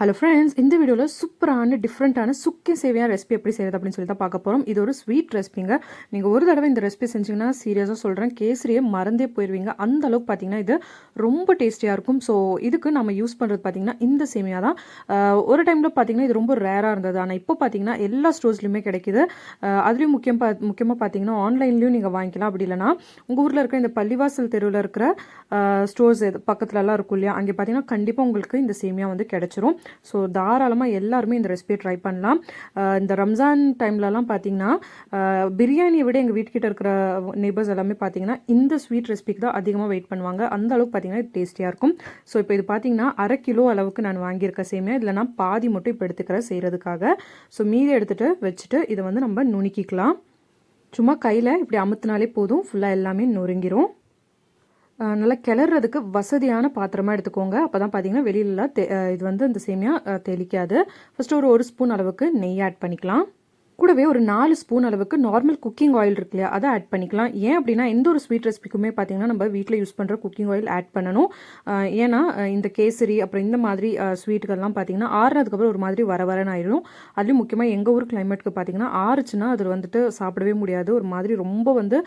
Hello friends இந்த வீடியோவில் சூப்பரான டிஃப்ரெண்ட்டான சுக்கி சேவையான ரெசிபி எப்படி செய்கிறது அப்படின்னு சொல்லி தான் பார்க்க போகிறோம் இது ஒரு ஸ்வீட் ரெசிபிங்க நீங்கள் ஒரு தடவை இந்த ரெசிபி செஞ்சீங்கன்னா சீரியஸாக சொல்கிறேன் கேசரியை மறந்தே போயிடுவீங்க அந்த அளவுக்கு பார்த்தீங்கன்னா இது ரொம்ப டேஸ்டியாக இருக்கும். ஸோ இதுக்கு நம்ம யூஸ் பண்ணுறது பார்த்தீங்கன்னா இந்த சேமியா தான் ஒரு டைமில் பார்த்தீங்கன்னா இது ரொம்ப ரேராக இருந்தது. ஆனால் இப்போ பார்த்தீங்கன்னா எல்லா ஸ்டோர்ஸ்லையுமே கிடைக்குது. அதுலேயும் முக்கியம் பா முக்கியமாக பார்த்தீங்கன்னா ஆன்லைன்லேயும் நீங்கள் வாங்கிக்கலாம். அப்படி இல்லைனா உங்கள் ஊரில் இருக்கிற இந்த பள்ளிவாசல் தெருவில் இருக்கிற ஸ்டோர்ஸ் பக்கத்துலலாம் இருக்கும் இல்லையா? அங்கே பார்த்தீங்கன்னா கண்டிப்பாக உங்களுக்கு இந்த சேமியா வந்து கிடச்சிரும். ஸோ தாராளமாக எல்லாருமே இந்த ரெசிபியை ட்ரை பண்ணலாம். இந்த ரம்ஜான் டைம்லலாம் பார்த்தீங்கன்னா பிரியாணியை விட எங்கள் வீட்டுக்கிட்ட இருக்கிற நெய்பர்ஸ் எல்லாமே பார்த்தீங்கன்னா இந்த ஸ்வீட் ரெசிபிக்கு தான் அதிகமாக வெயிட் பண்ணுவாங்க. அந்த அளவுக்கு பார்த்தீங்கன்னா டேஸ்டியாக இருக்கும். ஸோ இப்போ இது பார்த்தீங்கன்னா அரை கிலோ அளவுக்கு நான் வாங்கியிருக்க சேமியா. இதில் நான் பாதி மட்டும் இப்போ எடுத்துக்கிறேன் செய்கிறதுக்காக ஸோ மீதி எடுத்துகிட்டு வச்சுட்டு இதை வந்து நம்ம நுணுக்கிக்கலாம். சும்மா கையில் இப்படி அமுத்தினாலே போதும். ஃபுல்லாக எல்லாமே நொறுங்கிரும். நல்லா கிளறதுக்கு வசதியான பாத்திரமா எடுத்துக்கோங்க. அப்போ தான் பார்த்தீங்கன்னா வெளியிலலாம் தெ இது வந்து இந்த சேமியா தெளிக்காது. ஃபஸ்ட்டு ஒரு ஒரு ஸ்பூன் அளவுக்கு நெய் ஆட் பண்ணிக்கலாம். கூடவே ஒரு நாலு ஸ்பூன் அளவுக்கு நார்மல் குக்கிங் ஆயில் இருக்கு இல்லையா? அதை ஆட் பண்ணிக்கலாம். ஏன் அப்படின்னா எந்த ஒரு ஸ்வீட் ரெசிபிக்குமே பார்த்தீங்கன்னா நம்ம வீட்டில் யூஸ் பண்ணுற குக்கிங் ஆயில் ஆட் பண்ணணும். ஏன்னா இந்த கேசரி அப்புறம் இந்த மாதிரி ஸ்வீட்டுகள்லாம் பார்த்தீங்கன்னா ஆறுனதுக்கப்புறம் ஒரு மாதிரி வர வரன்னு ஆயிடும். அதுலேயும் முக்கியமாக எங்கள் ஊர் கிளைமேட்டுக்கு பார்த்தீங்கன்னா ஆறுச்சுன்னா அது வந்துட்டு சாப்பிடவே முடியாது. ஒரு மாதிரி ரொம்ப வந்து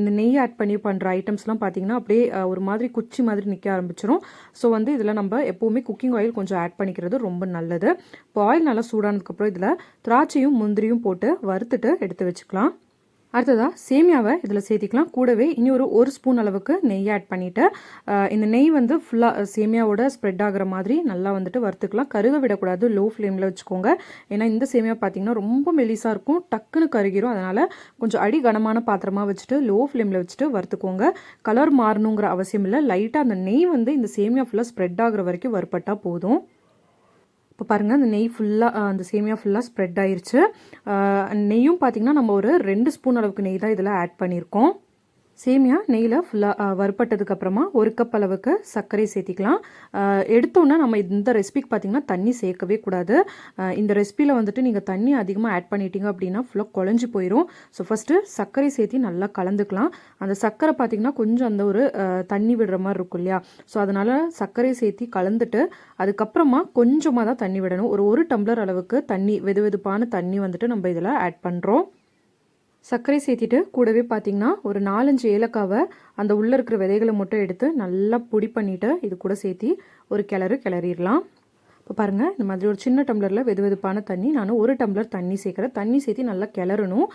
இந்த நெய் ஆட் பண்ணி பண்ணுற ஐட்டம்ஸ்லாம் பார்த்தீங்கன்னா அப்படியே ஒரு மாதிரி குச்சி மாதிரி நிற்க ஆரம்பிச்சிடும் ஸோ வந்து இதில் நம்ம எப்போவுமே குக்கிங் ஆயில் கொஞ்சம் ஆட் பண்ணிக்கிறது ரொம்ப நல்லது. இப்போ ஆயில் நல்லா சூடானதுக்கப்புறம் இதில் திராட்சையும் முந்திரியும் போட்டு வறுத்துட்டு எடுத்து வச்சுக்கலாம். அடுத்ததாக சேமியாவை இதில் சேர்த்திக்கலாம். கூடவே இனி ஒரு ஒரு ஸ்பூன் அளவுக்கு நெய் ஆட் பண்ணிவிட்டு இந்த நெய் வந்து ஃபுல்லாக சேமியாவோட ஸ்ப்ரெட் ஆகிற மாதிரி நல்லா வந்துட்டு வறுத்துக்கலாம். கருக விடக்கூடாது லோ ஃப்ளேமில் வச்சுக்கோங்க. ஏன்னா இந்த சேமியா பார்த்திங்கன்னா ரொம்ப மெலிசாக இருக்கும் டக்குன்னு கருகிரும். அதனால் கொஞ்சம் அடி கனமான பாத்திரமாக வச்சுட்டு லோ ஃப்ளேமில் வச்சுட்டு வறுத்துக்கோங்க. கலர் மாறணுங்கிற அவசியம் இல்லை. லைட்டாக அந்த நெய் வந்து இந்த சேமியா ஃபுல்லாக ஸ்ப்ரெட் ஆகிற வரைக்கும் வறுப்பட்டால் போதும். இப்போ பாருங்கள் அந்த நெய் ஃபுல்லாக அந்த சேமியா ஃபுல்லாக ஸ்ப்ரெட் ஆயிருச்சு. நெய்யும் பார்த்திங்கன்னா நம்ம ஒரு ரெண்டு ஸ்பூன் அளவுக்கு நெய் தான் இதில் ஆட் பண்ணியிருக்கோம் சேமியா நெய்யில் ஃபுல்லாக வறுப்பட்டதுக்கு அப்புறமா ஒரு கப் அளவுக்கு சர்க்கரை சேர்த்திக்கலாம். எடுத்தோன்னே நம்ம இந்த ரெசிபிக்கு பார்த்தீங்கன்னா தண்ணி சேர்க்கவே கூடாது. இந்த ரெசிபியில் வந்துட்டு நீங்கள் தண்ணி அதிகமாக ஆட் பண்ணிட்டீங்க அப்படின்னா ஃபுல்லாக குழஞ்சி போயிடும் ஸோ ஃபஸ்ட்டு சர்க்கரை சேர்த்தி நல்லா கலந்துக்கலாம். அந்த சர்க்கரை பார்த்தீங்கன்னா கொஞ்சம் அந்த ஒரு தண்ணி விடுற மாதிரி இருக்கும் இல்லையா? ஸோ அதனால் சர்க்கரை சேர்த்தி கலந்துட்டு அதுக்கப்புறமா கொஞ்சமாக தான் தண்ணி விடணும். ஒரு ஒரு டம்ளர் அளவுக்கு தண்ணி வெது வெதுப்பான தண்ணி வந்துட்டு நம்ம இதில் ஆட் பண்ணுறோம் சர்க்கரை சேர்த்திட்டு கூடவே பார்த்தீங்கன்னா ஒரு நாலஞ்சு ஏலக்காவை அந்த உள்ளே இருக்கிற விதைகளை மட்டும் எடுத்து நல்லா பொடி பண்ணிவிட்டு இது கூட சேர்த்தி ஒரு கிளறு கிளறிடலாம். இப்போ பாருங்கள் இந்த மாதிரி ஒரு சின்ன டம்ளரில் வெது வெதுப்பான தண்ணி நான் ஒரு டம்ளர் தண்ணி சேர்க்குறேன் தண்ணி சேர்த்தி நல்லா கிளறணும்.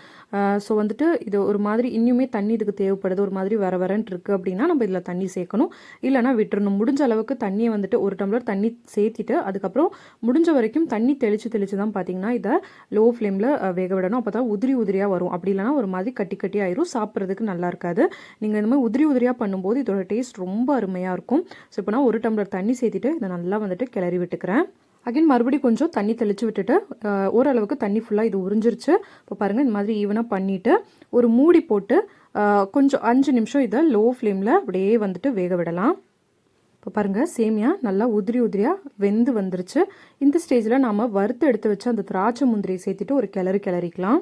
ஸோ வந்துட்டு இது ஒரு மாதிரி இன்னுமே தண்ணி இதுக்கு தேவைப்படுது ஒரு மாதிரி வர வரன்ட்டு இருக்குது அப்படின்னா நம்ம இதில் தண்ணி சேர்க்கணும் இல்லைனா விட்டுறணும். முடிஞ்ச அளவுக்கு தண்ணியை வந்துட்டு ஒரு டம்ளர் தண்ணி சேர்த்திட்டு அதுக்கப்புறம் முடிஞ்ச வரைக்கும் தண்ணி தெளித்து தெளித்து தான் பார்த்தீங்கன்னா இதை லோ ஃப்ளேமில் வேக விடணும். அப்போ தான் உதிரி உதிரியாக வரும். அப்படி இல்லைனா ஒரு மாதிரி கட்டி கட்டி ஆயிரும். சாப்பிட்றதுக்கு நல்லா இருக்காது. நீங்கள் இந்த மாதிரி உதிரி உதிரியாக பண்ணும்போது இதோட டேஸ்ட் ரொம்ப அருமையாக இருக்கும். ஸோ இப்போ நான் ஒரு டம்ளர் தண்ணி சேர்த்திட்டு இதை நல்லா வந்துட்டு கிளறி விட்டுக்கிறேன். அகைன் மறுபடியும் கொஞ்சம் தண்ணி தெளித்து விட்டுட்டு ஓரளவுக்கு தண்ணி ஃபுல்லாக இது உறிஞ்சிருச்சு. இப்போ பாருங்கள் இந்த மாதிரி ஈவனாக பண்ணிவிட்டு ஒரு மூடி போட்டு கொஞ்சம் அஞ்சு நிமிஷம் இதை லோ ஃப்ளேமில் அப்படியே வந்துட்டு வேக விடலாம். இப்போ பாருங்கள் சேமியா நல்லா உதிரி உதிரியாக வெந்து வந்துருச்சு. இந்த ஸ்டேஜில் நாம் வறுத்து எடுத்து வச்சு அந்த திராட்சை முந்திரியை சேர்த்துட்டு ஒரு கிளறு கிளறிக்கலாம்.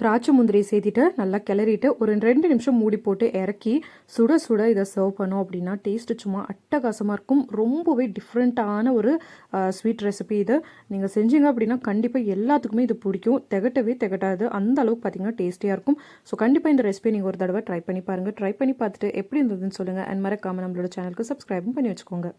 திராட்சை முந்திரியை சேர்த்திட்டு நல்லா கிளறிட்டு ஒரு ரெண்டு நிமிஷம் மூடி போட்டு இறக்கி சுட சுட இதை சர்வ் பண்ணோம் அப்படின்னா டேஸ்ட்டு சும்மா அட்டகாசமாக இருக்கும். ரொம்பவே டிஃப்ரெண்ட்டான ஒரு ஸ்வீட் ரெசிபி இது. நீங்கள் செஞ்சீங்க அப்படின்னா கண்டிப்பாக எல்லாத்துக்குமே இது பிடிக்கும். திகட்டவே திகட்டாது. அந்த அளவுக்கு பார்த்தீங்கன்னா டேஸ்டியாக இருக்கும். ஸோ கண்டிப்பாக இந்த ரெசிபி நீங்கள் ஒரு தடவை ட்ரை பண்ணி பாருங்கள் ட்ரை பண்ணி பார்த்துட்டு எப்படி இருந்ததுன்னு சொல்லுங்கள் அண்ட் மறக்காமல் நம்மளோட சேனலுக்கு சப்ஸ்கிரைபும் பண்ணி வச்சுக்கோங்க.